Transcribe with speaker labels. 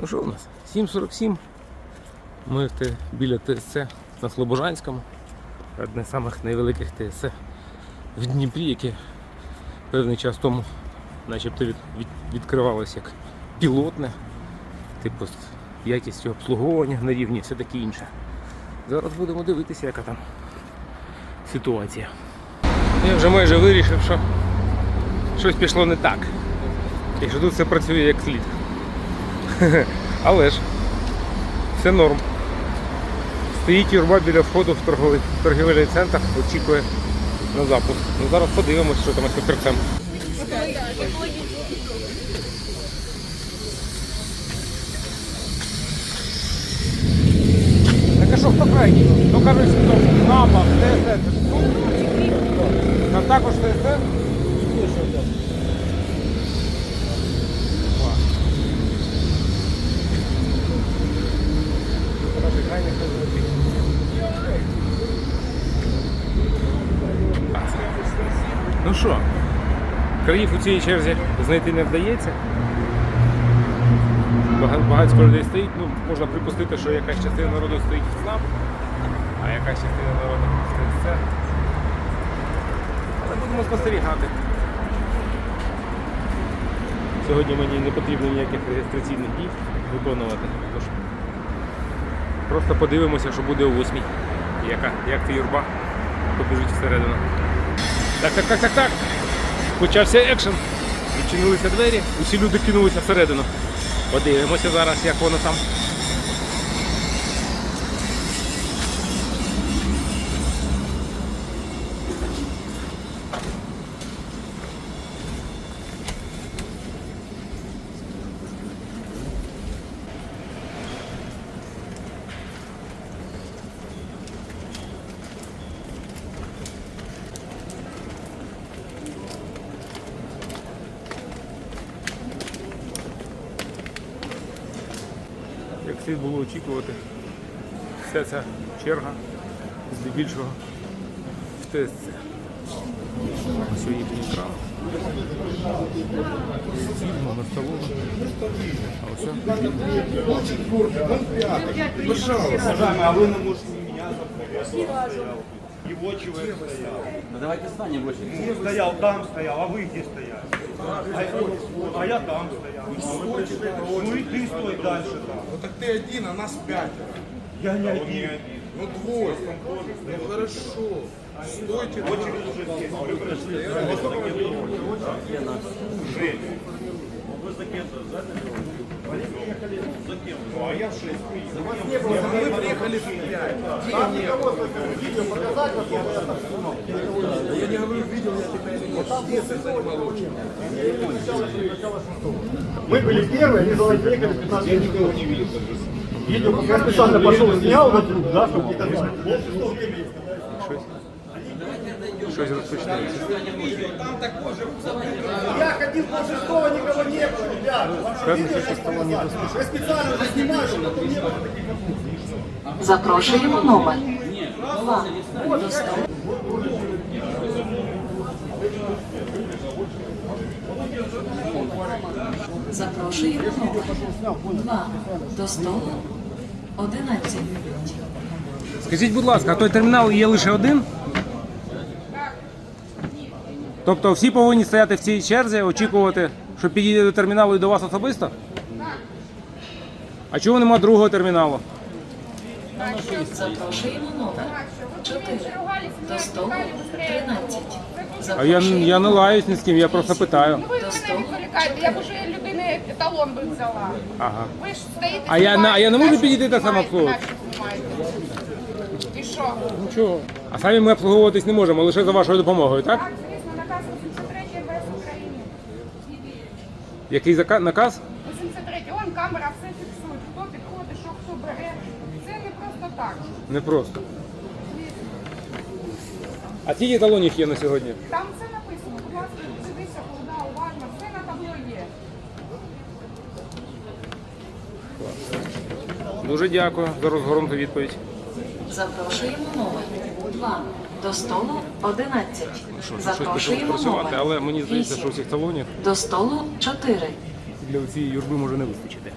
Speaker 1: Ну що у нас? 7.47. Ми в біля ТСЦ на Слобожанському. Одне з самих найвеликих ТСЦ в Дніпрі, яке певний час тому начебто від, від, відкривалось як пілотне, типу з якістю обслуговування на рівні, все таке інше. Зараз будемо дивитися, яка там ситуація. Я вже майже вирішив, що щось пішло не так. І що тут все працює як слід. Але ж все норм. Стоїть юрба біля входу в торгівельний центр, очікує на запуск. Ну зараз подивимось, що там із папірцем. Так а що, хто крайній? Ну кажуть, що НАПа, ТСС, це? Там також ТСС? Покажи, крайній хто зробив. Ну що, країв у цій черзі знайти не вдається. Бага- Багатько людей стоїть, ну, можна припустити, що якась частина народу стоїть в СНАП, а якась частина народу стоїть в це. Але будемо спостерігати. Сьогодні мені не потрібно ніяких реєстраційних дій виконувати. Тож просто подивимося, що буде о 8 Яка, як ця юрба побіжить всередину. Так, так, так, так, так. Почався екшен. Відчинилися двері, усі люди кинулися всередину. Подивимося зараз, як воно там. Як слід було очікувати, вся ця черга здебільшого в ТСЦ. Ось у їхній екран. Стіль, на столу. А ось
Speaker 2: Уважаемый, а вы на может меня запугать? Его человек стоял.
Speaker 3: Ну давайте станем в очередь.
Speaker 2: Стоял там, стоял, а вы где стояли? А я там стоял. Ну и ты стой дальше там.
Speaker 4: Ну так ты один, а нас пятеро.
Speaker 2: Я не один.
Speaker 4: Ну двое. Ну хорошо. Стойте. Очередь уже Вы за кем-то заняли? Они за кем?
Speaker 2: Ну а я в не
Speaker 4: мы приехали в 5. Там никого, видео показать, я не говорю, видел я тебя
Speaker 5: мы были первые, они за приехали 15 Я никого не видел. Видео, я специально пошел и снял вокруг, да, чтобы
Speaker 1: щось розпочнеться.
Speaker 5: Я ходил по шестого, никого не было, ребят.
Speaker 1: Не.
Speaker 5: Я специально это снимаю, чтобы потом не было.
Speaker 6: Запрошуємо номер. Два. До столу. Запрошуємо. Два. До столу. Одинадцять.
Speaker 1: Скажіть, будь ласка, а той термінал є лише один? Тобто всі повинні стояти в цій черзі, очікувати, що підійде до терміналу і до вас особисто? А чого нема другого терміналу?
Speaker 6: Запрошуємо номер. Чотири. До столу. Тринадцять.
Speaker 1: А я, я не лаюсь ні з ким, я просто питаю.
Speaker 7: Мене відволікаєте, я б уже людини еталон би взяла.
Speaker 1: Ага.
Speaker 7: Ви ж стоїте.
Speaker 1: А я на- а я не можу підійти так само обслуговувати?
Speaker 7: І що?
Speaker 1: Нічого. А самі ми обслуговуватись не можемо, лише за вашою допомогою, так?
Speaker 7: Так, звісно, наказ 83 ВС України.
Speaker 1: Який зака- наказ?
Speaker 7: 83 он камера все фіксує. Хто підходить, що хто бере. Це не просто так.
Speaker 1: Не просто. А скільки талонів є на сьогодні?
Speaker 7: Там все написано. Будь ласка, дивися, куди уважно, все на табло є.
Speaker 1: Дуже дякую за розгорнуту відповідь.
Speaker 6: Запрошуємо номер. Два. До столу. Одинадцять.
Speaker 1: Що, щось
Speaker 6: Запрошуємо
Speaker 1: працювати,
Speaker 6: номер.
Speaker 1: але мені здається, що у всіх талонів
Speaker 6: До столу 4.
Speaker 1: для цієї юрби може не вистачити.